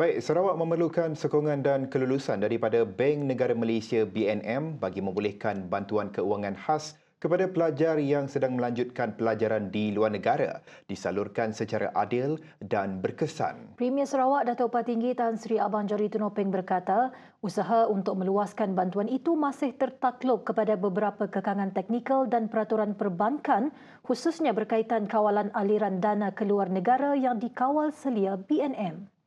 Baik, Sarawak memerlukan sokongan dan kelulusan daripada Bank Negara Malaysia BNM bagi membolehkan bantuan keuangan khas kepada pelajar yang sedang melanjutkan pelajaran di luar negara disalurkan secara adil dan berkesan. Premier Sarawak Datuk Tinggi Tan Sri Abang Jari Tunopeng berkata, usaha untuk meluaskan bantuan itu masih tertakluk kepada beberapa kekangan teknikal dan peraturan perbankan khususnya berkaitan kawalan aliran dana keluar negara yang dikawal selia BNM.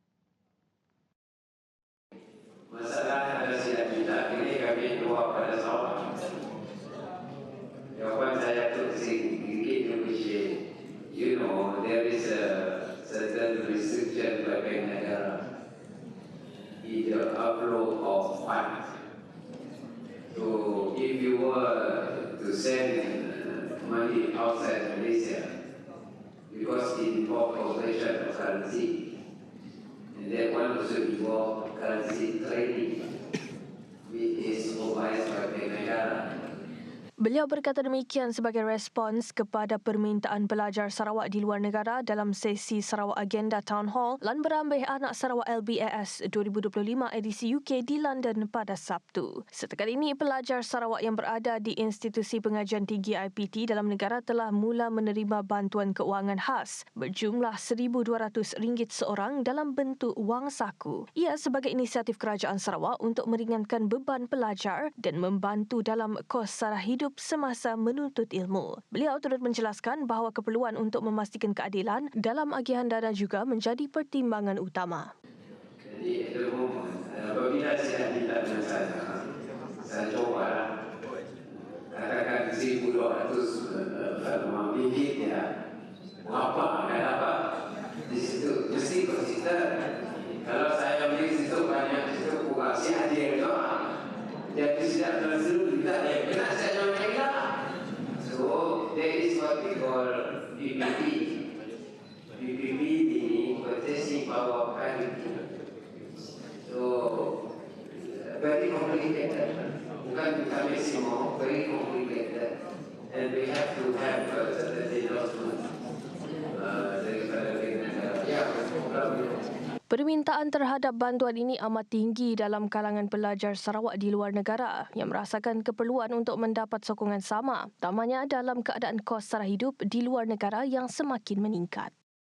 The upload of funds. So if you were to send uh, money outside Malaysia, because it involves conversion of currency, and that one also involves currency trading, which is supervised by bank negara. Beliau berkata demikian sebagai respons kepada permintaan pelajar Sarawak di luar negara dalam sesi Sarawak Agenda Town Hall lan berambih anak Sarawak LBAS 2025 edisi UK di London pada Sabtu. Setakat ini, pelajar Sarawak yang berada di institusi pengajian tinggi IPT dalam negara telah mula menerima bantuan keuangan khas berjumlah RM1,200 seorang dalam bentuk wang saku. Ia sebagai inisiatif kerajaan Sarawak untuk meringankan beban pelajar dan membantu dalam kos sara hidup hidup semasa menuntut ilmu. Beliau turut menjelaskan bahawa keperluan untuk memastikan keadilan dalam agihan dana juga menjadi pertimbangan utama. Jadi, apabila saya minta dengan saya, saya coba katakan 1,200 farma bibit ya, apa, kan apa, di situ mesti konsisten. Kalau saya beli situ banyak, situ bukan si hadir itu, jadi tidak terlalu tidak ya, dico i bambini, i bambini qualsiasi so, very complicated, when becoming very complicated, and we have to Permintaan terhadap bantuan ini amat tinggi dalam kalangan pelajar Sarawak di luar negara yang merasakan keperluan untuk mendapat sokongan sama, tamanya dalam keadaan kos sara hidup di luar negara yang semakin meningkat.